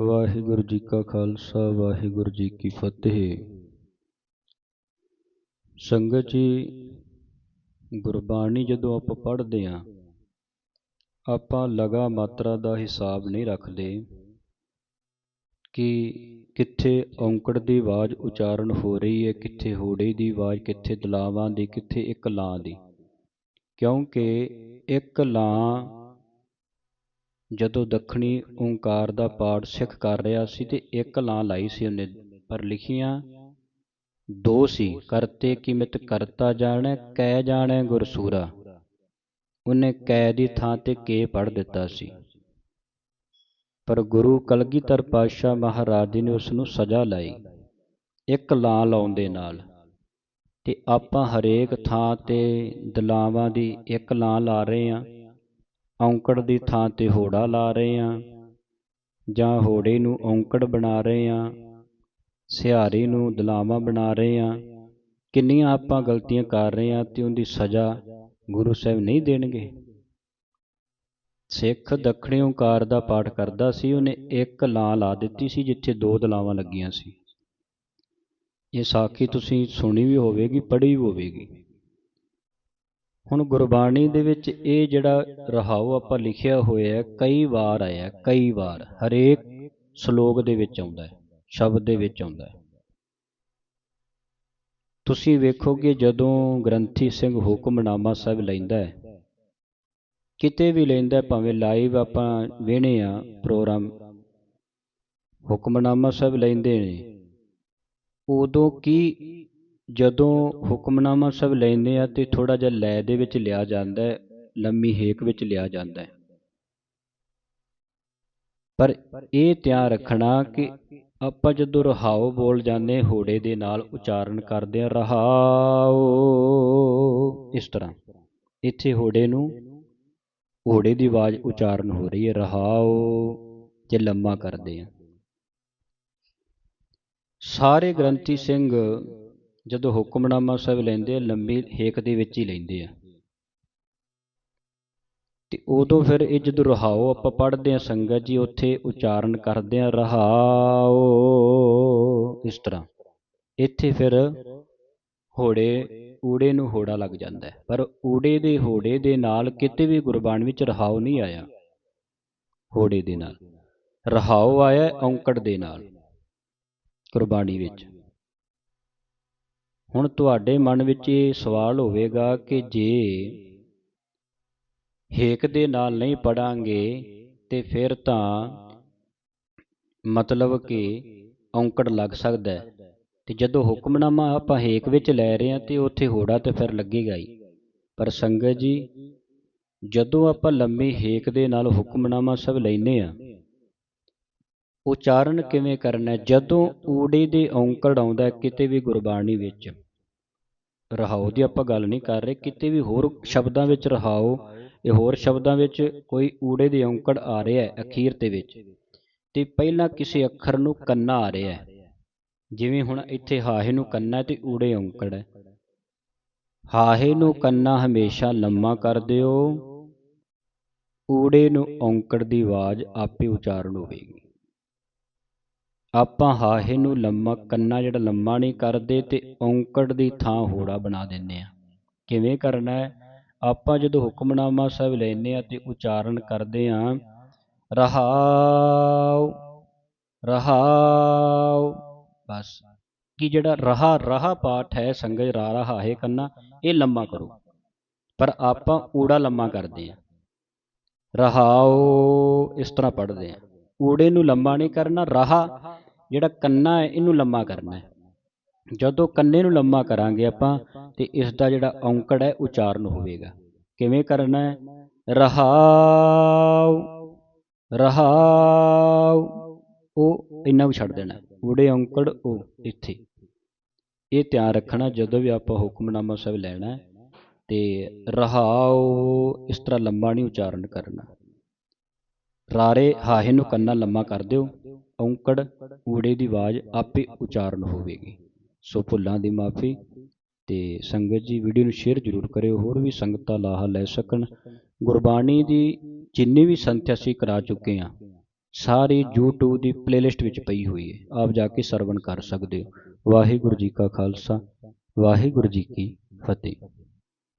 ਵਾਹਿਗੁਰੂ ਜੀ ਕਾ ਖਾਲਸਾ, ਵਾਹਿਗੁਰੂ ਜੀ ਕੀ ਫਤਿਹ। ਸੰਗਤ ਜੀ, ਗੁਰਬਾਣੀ ਜਦੋਂ ਆਪਾਂ ਪੜ੍ਹਦੇ ਹਾਂ, ਆਪਾਂ ਲਗਾ ਮਾਤਰਾ ਦਾ ਹਿਸਾਬ ਨਹੀਂ ਰੱਖਦੇ ਕਿ ਕਿੱਥੇ ਔਂਕੜ ਦੀ ਆਵਾਜ਼ ਉਚਾਰਨ ਹੋ ਰਹੀ ਹੈ, ਕਿੱਥੇ ਹੋੜੇ ਦੀ ਆਵਾਜ਼, ਕਿੱਥੇ ਦਲਾਵਾਂ ਦੀ, ਕਿੱਥੇ ਇੱਕ ਲਾਂ ਦੀ। ਕਿਉਂਕਿ ਇੱਕ ਲਾਂ ਜਦੋਂ ਦੱਖਣੀ ਓਂਕਾਰ ਦਾ ਪਾਠ ਸਿੱਖ ਕਰ ਰਿਹਾ ਸੀ ਤੇ ਇੱਕ ਲਾਂ ਲਾਈ ਸੀ ਉਹਨੇ, ਪਰ ਲਿਖੀਆਂ, ਦੋ ਸੀ, ਕਰਤੇ ਕੀ ਮਿਤ ਕਰਤਾ ਜਾਣੈ ਕੈ ਜਾਣੈ ਗੁਰਸੂਰਾ। ਉਹਨੇ ਕੈ ਦੀ ਥਾਂ ਤੇ ਕੇ ਪੜ ਦਿੱਤਾ ਸੀ। ਪਰ ਗੁਰੂ ਕਲਗੀਧਰ ਪਾਤਸ਼ਾਹ ਮਹਾਰਾਜ ਜੀ ਨੇ ਉਸ ਨੂੰ ਸਜ਼ਾ ਲਾਈ, ਇੱਕ ਲਾਂ ਲਾਉਣ ਦੇ ਨਾਲ। ਤੇ ਆਪਾਂ ਹਰੇਕ ਥਾਂ ਤੇ ਦਲਾਵਾਂ ਦੀ ਇੱਕ ਲਾਂ ਲਾ ਰਹੇ ਹਾਂ ਔਂਕੜ ਦੀ ਥਾਂ ਤੇ ਹੋੜਾ ਲਾ ਰਹੇ ਹਾਂ ਜਾਂ ਹੋੜੇ ਨੂੰ ਔਂਕੜ ਬਣਾ ਰਹੇ ਹਾਂ ਸਿਹਾਰੀ ਨੂੰ ਦਲਾਵਾਂ ਬਣਾ ਰਹੇ ਹਾਂ ਕਿੰਨੀਆਂ ਆਪਾਂ ਗਲਤੀਆਂ ਕਰ ਰਹੇ ਹਾਂ ਤੇ ਉਹਦੀ ਸਜ਼ਾ ਗੁਰੂ ਸਾਹਿਬ ਨਹੀਂ ਦੇਣਗੇ। ਸਿੱਖ ਦੱਖਣੀ ਓੰਕਾਰ ਦਾ ਪਾਠ ਕਰਦਾ ਸੀ, ਉਹਨੇ ਇੱਕ ਲਾਂ ਲਾ ਦਿੱਤੀ ਸੀ ਜਿੱਥੇ ਦੋ ਦਲਾਵਾਂ ਲੱਗੀਆਂ ਸੀ। ਇਹ ਸਾਖੀ ਤੁਸੀਂ ਸੁਣੀ ਵੀ ਹੋਵੇਗੀ, ਪੜ੍ਹੀ ਵੀ ਹੋਵੇਗੀ। ਹੁਣ ਗੁਰਬਾਣੀ ਦੇ ਵਿੱਚ ਇਹ ਜਿਹੜਾ ਰਹਾਉ ਆਪਾਂ ਲਿਖਿਆ ਹੋਇਆ ਕਈ ਵਾਰ ਆਇਆ, ਕਈ ਵਾਰ, ਹਰੇਕ ਸ਼ਲੋਕ ਦੇ ਵਿੱਚ ਆਉਂਦਾ ਹੈ, ਸ਼ਬਦ ਦੇ ਵਿੱਚ ਆਉਂਦਾ ਹੈ। ਤੁਸੀਂ ਵੇਖੋਗੇ ਜਦੋਂ ਗ੍ਰੰਥੀ ਸਿੰਘ ਹੁਕਮਨਾਮਾ ਸਾਹਿਬ ਲੈਂਦਾ ਹੈ, ਕਿਤੇ ਵੀ ਲੈਂਦਾ ਭਾਵੇਂ ਲਾਈਵ ਆਪਾਂ ਵੇਣੇ ਆ ਪ੍ਰੋਗਰਾਮ, ਹੁਕਮਨਾਮਾ ਸਾਹਿਬ ਲੈਂਦੇ ਨੇ, ਉਦੋਂ ਕੀ ਜਦੋਂ ਹੁਕਮਨਾਮਾ ਸਾਹਿਬ ਲੈਂਦੇ ਆ ਤੇ ਥੋੜਾ ਜਿਹਾ ਲੈ ਦੇ ਵਿੱਚ ਲਿਆ ਜਾਂਦਾ ਹੈ, ਲੰਮੀ ਹੇਕ ਵਿੱਚ ਲਿਆ ਜਾਂਦਾ ਹੈ। ਪਰ ਇਹ ਧਿਆਨ ਰੱਖਣਾ ਕਿ ਆਪਾਂ ਜਦੋਂ ਰਹਾਉ ਬੋਲ ਜਾਂਦੇ ਹੋੜੇ ਦੇ ਨਾਲ ਉਚਾਰਨ ਕਰਦੇ ਆ ਰਹਾਉ ਇਸ ਤਰ੍ਹਾਂ। ਇੱਥੇ ਹੋੜੇ ਨੂੰ ਹੋੜੇ ਦੀ ਆਵਾਜ਼ ਉਚਾਰਨ ਹੋ ਰਹੀ ਹੈ ਰਹਾਉ ਜੇ ਲੰਮਾ ਕਰਦੇ ਆ ਸਾਰੇ ਗ੍ਰੰਥੀ ਸਿੰਘ ਜਦੋਂ ਹੁਕਮਨਾਮਾ ਸਾਹਿਬ ਲੈਂਦੇ ਆ, ਲੰਬੀ ਹੇਕ ਦੇ ਵਿੱਚ ਹੀ ਲੈਂਦੇ ਆ। ਤੇ ਉਦੋਂ ਫਿਰ ਇਹ ਜਦੋਂ ਰਹਾਓ ਆਪਾਂ ਪੜ੍ਹਦੇ ਆ ਸੰਗਤ ਜੀ, ਉੱਥੇ ਉਚਾਰਨ ਕਰਦੇ ਆ, ਰਹਾਓ, ਇਸ ਤਰ੍ਹਾਂ। ਇੱਥੇ ਫਿਰ ਹੋੜੇ, ਊੜੇ ਨੂੰ ਹੋੜਾ ਲੱਗ ਜਾਂਦਾ ਹੈ। ਪਰ ਊੜੇ ਦੇ ਹੋੜੇ ਦੇ ਨਾਲ ਕਿਤੇ ਵੀ ਗੁਰਬਾਣੀ ਵਿੱਚ ਰਹਾਓ ਨਹੀਂ ਆਇਆ। ਹੋੜੇ ਦੇ ਨਾਲ। ਰਹਾਓ ਆਇਆ ਔਂਕੜ ਦੇ ਨਾਲ, ਗੁਰਬਾਣੀ ਵਿੱਚ। ਹੁਣ ਤੁਹਾਡੇ ਮਨ ਵਿੱਚ ਇਹ ਸਵਾਲ ਹੋਵੇਗਾ ਕਿ ਜੇ ਹੇਕ ਦੇ ਨਾਲ ਨਹੀਂ ਪੜਾਂਗੇ ਤੇ ਫਿਰ ਤਾਂ ਮਤਲਬ ਕਿ ਔਂਕੜ ਲੱਗ ਸਕਦਾ ਹੈ। ਤੇ ਜਦੋਂ ਹੁਕਮਨਾਮਾ ਆਪਾਂ ਹੇਕ ਵਿੱਚ ਲੈ ਰਹੇ ਹਾਂ ਤੇ ਉੱਥੇ ਹੋੜਾ ਤੇ ਫਿਰ ਲੱਗੇਗਾ ਹੀ। ਪਰ ਸੰਗਤ ਜੀ, ਜਦੋਂ ਆਪਾਂ ਲੰਮੀ ਹੇਕ ਦੇ ਨਾਲ ਹੁਕਮਨਾਮਾ ਸਭ ਲੈਨੇ ਆ ਉਚਾਰਨ ਕਿਵੇਂ ਕਰਨਾ ਜਦੋਂ ਊੜੇ ਦੇ ਔਂਕੜ ਆਉਂਦਾ ਕਿਤੇ ਵੀ ਗੁਰਬਾਣੀ ਵਿੱਚ ਰਹਾਉ ਦੀ ਆਪਾਂ ਗੱਲ ਨਹੀਂ ਕਰ ਰਹੇ, ਕਿਤੇ ਵੀ ਹੋਰ ਸ਼ਬਦਾਂ ਵਿੱਚ ਰਹਾਉ ਇਹ ਹੋਰ ਸ਼ਬਦਾਂ ਵਿੱਚ ਕੋਈ ਊੜੇ ਦੇ ਔਂਕੜ ਆ ਰਿਹਾ ਹੈ ਅਖੀਰ ਦੇ ਵਿੱਚ। ਤੇ ਪਹਿਲਾਂ ਕਿਸੇ ਅੱਖਰ ਨੂੰ ਕੰਨਾ ਆ ਰਿਹਾ ਹੈ। ਜਿਵੇਂ ਹੁਣ ਇੱਥੇ ਹਾਹੇ ਨੂੰ ਕੰਨਾ ਤੇ ਊੜੇ ਔਂਕੜ ਹੈ। ਹਾਹੇ ਨੂੰ ਕੰਨਾ ਹਮੇਸ਼ਾ ਲੰਮਾ ਕਰ ਦਿਓ। ਊੜੇ ਨੂੰ ਔਂਕੜ ਦੀ ਆਵਾਜ਼ ਆਪੇ ਉਚਾਰਨ ਹੋਵੇਗੀ। ਆਪਾਂ ਹਾਹੇ ਨੂੰ ਲੰਮਾ, ਕੰਨਾ ਜਿਹੜਾ ਲੰਮਾ ਨਹੀਂ ਕਰਦੇ ਤੇ ਔਂਕੜ ਦੀ ਥਾਂ ਹੋੜਾ ਬਣਾ ਦਿੰਨੇ ਆ ਕਿਵੇਂ ਕਰਨਾ ਹੈ? ਆਪਾਂ ਜਦੋਂ ਹੁਕਮਨਾਮਾ ਸਾਹਿਬ ਲੈਨੇ ਆ ਤੇ ਉਚਾਰਨ ਕਰਦੇ ਆ ਰਹਾਉ ਰਹਾਉ ਬਸ। ਕਿ ਜਿਹੜਾ ਰਹਾ ਰਹਾ ਪਾਠ ਹੈ ਸੰਗਤ ਰਾ ਰਹਾ ਹੈ ਕੰਨਾ, ਇਹ ਲੰਮਾ ਕਰੋ। ਪਰ ਆਪਾਂ ਊੜਾ ਲੰਮਾ ਕਰਦੇ ਆ ਰਹਾਉ ਇਸ ਤਰ੍ਹਾਂ ਪੜ੍ਹਦੇ ਆ ਊੜੇ ਨੂੰ ਲੰਮਾ ਨਹੀਂ ਕਰਨਾ, ਰਹਾ ਜਿਹੜਾ ਕੰਨਾ ਹੈ, ਇਹਨੂੰ ਲੰਮਾ ਕਰਨਾ ਹੈ। ਜਦੋਂ ਕੰਨੇ ਨੂੰ ਲੰਮਾ ਕਰਾਂਗੇ ਆਪਾਂ, ਤੇ ਇਸ ਦਾ ਜਿਹੜਾ ਔਂਕੜ ਹੈ, ਉਚਾਰਨ ਹੋਵੇਗਾ। ਕਿਵੇਂ ਕਰਨਾ ਹੈ? ਰਹਾਉ ਰਹਾਉ, ਉਹ ਇੰਨਾ ਨੂੰ ਛੱਡ ਦੇਣਾ। ਊੜੇ ਔਂਕੜ ਉਹ ਇੱਥੇ। ਇਹ ਧਿਆਨ ਰੱਖਣਾ, ਜਦੋਂ ਵੀ ਆਪਾਂ ਹੁਕਮਨਾਮਾ ਸਾਹਿਬ ਲੈਣਾ ਤੇ ਰਹਾਉ, ਇਸ ਤਰ੍ਹਾਂ ਲੰਬਾ ਨਹੀਂ ਉਚਾਰਨ ਕਰਨਾ। ਰਾਰੇ ਹਾਹੇ ਨੂੰ ਕੰਨਾ ਲੰਮਾ ਕਰ ਦਿਓ। ਔਂਕੜ ਊੜੇ ਦੀ ਆਵਾਜ਼ ਆਪੇ ਉਚਾਰਨ ਹੋਵੇਗੀ। ਸੋ ਭੁੱਲਾਂ ਦੀ ਮਾਫੀ ਤੇ ਸੰਗਤ ਜੀ ਵੀਡੀਓ ਨੂੰ ਸ਼ੇਅਰ ਜ਼ਰੂਰ ਕਰਿਓ, ਹੋਰ ਵੀ ਸੰਗਤਾਂ ਲਾਹਾ ਲੈ ਸਕਣ। ਗੁਰਬਾਣੀ ਦੀ ਜਿੰਨੀ ਵੀ ਸੰਥਿਆ ਅਸੀਂ ਕਰਾ ਚੁੱਕੇ ਹਾਂ, ਸਾਰੀ YouTube ਦੀ ਪਲੇਲਿਸਟ ਵਿੱਚ ਪਈ ਹੋਈ ਹੈ। ਆਪ ਜਾ ਕੇ ਸਰਵਣ ਕਰ ਸਕਦੇ ਹੋ। ਵਾਹਿਗੁਰੂ ਜੀ ਕਾ ਖਾਲਸਾ, ਵਾਹਿਗੁਰੂ ਜੀ ਕੀ ਫਤਿਹ।